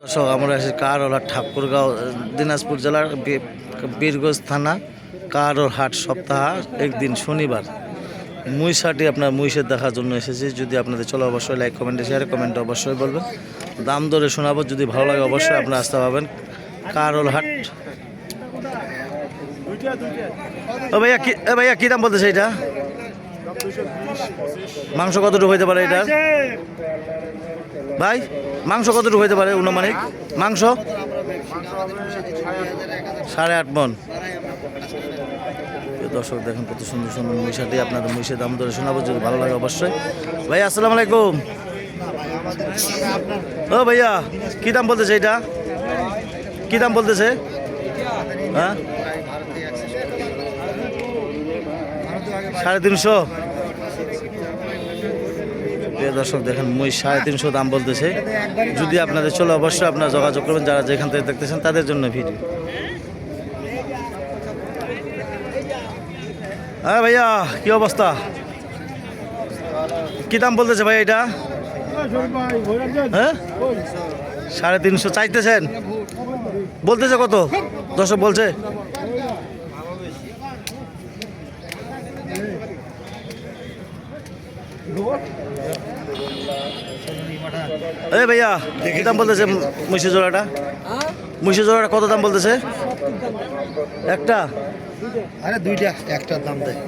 দর্শক, আমরা আছি কারোলা ঠাকুরগাঁও, দিনাজপুর জেলার বীরগঞ্জ থানা, কারোর হাট সপ্তাহ, একদিন শনিবার। মুইসাটি আপনার মুইসের দেখার জন্য এসেছি। যদি আপনাদের চলো অবশ্যই লাইক কমেন্টে শেয়ারে কমেন্টে অবশ্যই বলবেন। দাম দরে শোনাবো, যদি ভালো লাগে অবশ্যই আপনারা আসতে পারবেন। কারোল হাট। ও ভাইয়া কি ভাইয়া কী দাম বলতেছে এটা? মাংস কতটুকু হইতে পারে এটা ভাই, মাংস কতটুকু হইতে পারে অনুমানিক মাংস? সাড়ে আট মন। দর্শক, দেখেন কত সুন্দর সুন্দর মহিষাটি, আপনাদের মহিষের দাম ধরে শোনাবো, যদি ভালো লাগে অবশ্যই। ভাই আসসালামু আলাইকুম। ও ভাইয়া, কী দাম বলতেছে এটা কী দাম বলতেছে? হ্যাঁ? সাড়ে তিনশো। প্রিয় দর্শক, দেখেন মই সাড়ে তিনশো দাম বলতেছে। যদি আপনাদের চলে, অবশ্যই আপনারা যোগাযোগ করবেন, যারা যেখান থেকে দেখতেছেন, তাদের জন্য ভিডিও। হ্যাঁ ভাইয়া, কি অবস্থা? কি দাম বলতেছে ভাই এটা? হ্যাঁ? সাড়ে তিনশো চাইতেছেন? বলতেছে কত? দর্শক বলছে। এ ভাইয়া কি দাম বলতেছে মুসি জোড়াটা? মুসি জোড়াটা কত দাম বলতেছে? একটা? আরে দুইটা একটার দাম দেয়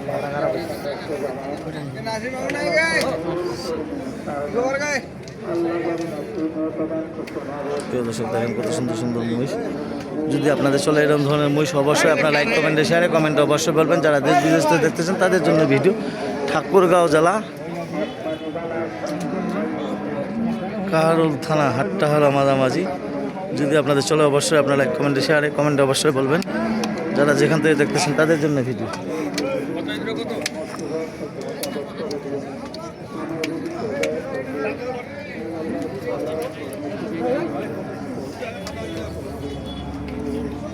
প্রিয় দর্শক দেখেন কত সুন্দর সুন্দর মহিষ। যদি আপনাদের চলে এরকম ধরনের মহিষ অবশ্যই আপনার লাইক কমেন্টে শেয়ারে কমেন্টে অবশ্যই বলবেন। যারা দেশ বিদেশ দেখতেছেন তাদের জন্য ভিডিও ঠাকুরগাঁও জেলা। কাহারুল থানা হাট্টা হলো মাঝামাঝি। যদি আপনাদের চলে অবশ্যই আপনার লাইক কমেন্টে শেয়ারে কমেন্টে অবশ্যই বলবেন। যারা যেখান থেকে দেখতেছেন তাদের জন্য ভিডিও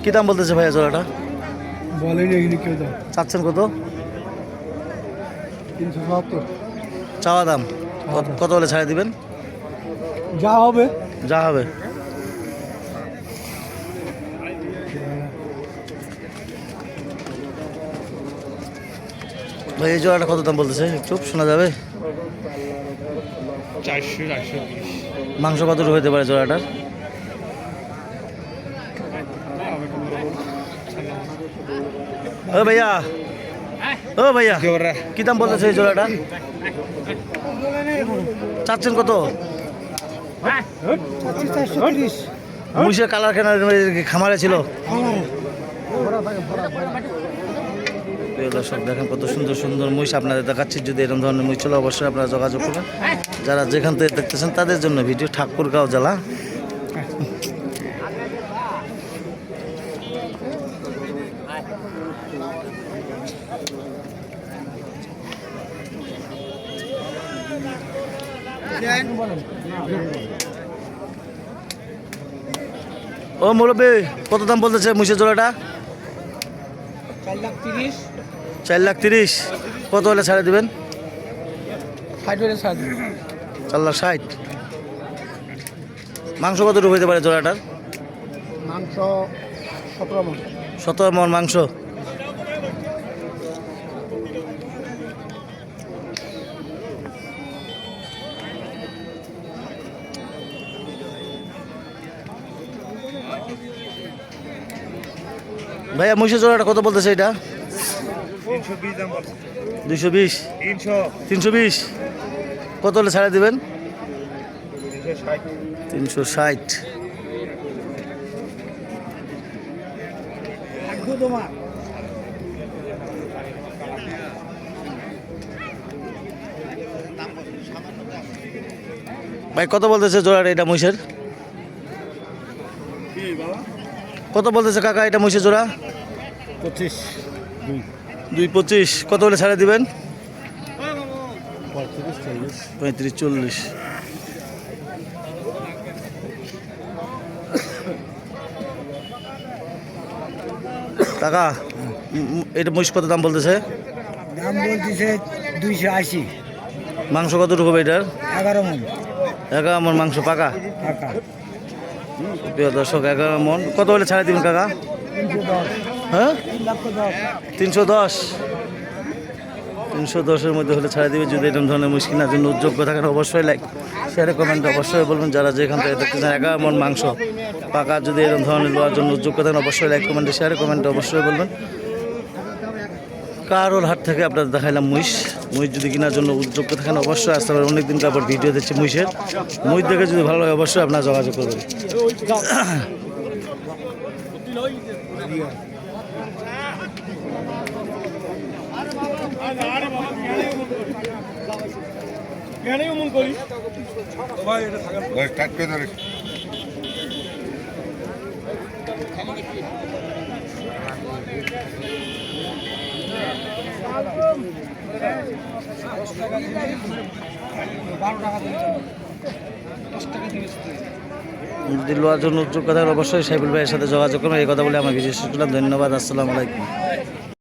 কী দাম বলতেছে ভাইয়া জোড়াটা? চাচ্ছেন কত? তিনশো সত্তর চাওয়া দাম। কত- কত হলে ছাড়ে দিবেন? যা হবে। যা হবে। ভাই এই জোড়াটা কত দাম বলতেছে? একটু শোনা যাবে? চারশো চারশো মাংস কতটুকু হতে পারে জোড়াটার ও ভাইয়া। ও ভাইয়া কি দাম বলতেছে এই জোড়াটা? চাচ্ছেন কত? মুসের কালার কেন খামারে ছিল? দর্শক, দেখেন কত সুন্দর সুন্দর মুইশ আপনাদের দেখাচ্ছি। যদি এরকম ধরনের মহিষ চলে, অবশ্যই আপনারা যোগাযোগ করবেন। যারা যেখান থেকে দেখতেছেন, তাদের জন্য ভিডিও ঠাকুরগাঁও জেলা। ও মুরব্বী কত দাম বলতেছে মুইশের জোড়াটা? চার লাখ তিরিশ। কত হলে ছাড়ে দিবেন? চার লাখ ষাট। মাংস কতটুকু হইতে পারে জোড়াটার? মাংস সতেরো মন। সতেরো মন মাংস। ভাইয়া মহিষের জোড়াটা কত বলতেছে এটা? দুইশো বিশ। তিনশো বিশ। কত হলে ছাড়া দিবেন? তিনশো ষাট। ভাই, কত বলতেছে জোড়াটা এটা মহিষের কি বাবা কত বলতেছে কাকা এটা মহিষের জোড়া? পঁচিশ দুই। পঁচিশ। কত হলে ছাড়া দিবেন? পঁয়ত্রিশ চল্লিশ। কাকা এটা মহিষ কত দাম বলতেছে? দাম বলতেছে দুইশো আশি। মাংস কতটুকু হবে এটার? এগারো মন। একা আমার মাংস পাকা? টাকা প্রিয় দর্শক, এগারো মন। কত হলে ছাড়ে দিবেন, কাকা? হ্যাঁ? তিনশো দশ। তিনশো দশের মধ্যে হলে ছাড়া দিবে যদি এরকম ধরনের মুশকিলের জন্য উদ্যোগ্য থাকেন, অবশ্যই লাইক শেয়ারে কমেন্ট অবশ্যই বলবেন। যারা যেখান থেকে দেখতে চান, এগারো মন মাংস পাকা, যদি এরকম ধরনের লোয়ার জন্য উদ্যোগ্য থাকেন, অবশ্যই লাইক কমেন্টে শেয়ারে কমেন্টে অবশ্যই বলবেন। কারোর হাট থেকে আপনাদের দেখাইলাম মুইশ মুইশ যদি কেনার জন্য উদ্যোগ থাকেন অবশ্যই আসতে পারেন অনেকদিন কাপড় ভিডিও দিচ্ছি মুইশের মুইশ দেখে যদি ভালো লাগে অবশ্যই আপনার যোগাযোগ করবেন। স্টার্ট করে ধরে। যদি লোয়ার জন্য কথা অবশ্যই সাইফুল ভাইয়ের সাথে যোগাযোগ করবেন এই কথা বলে আমার বিশেষ করলাম ধন্যবাদ। আসসালামু আলাইকুম।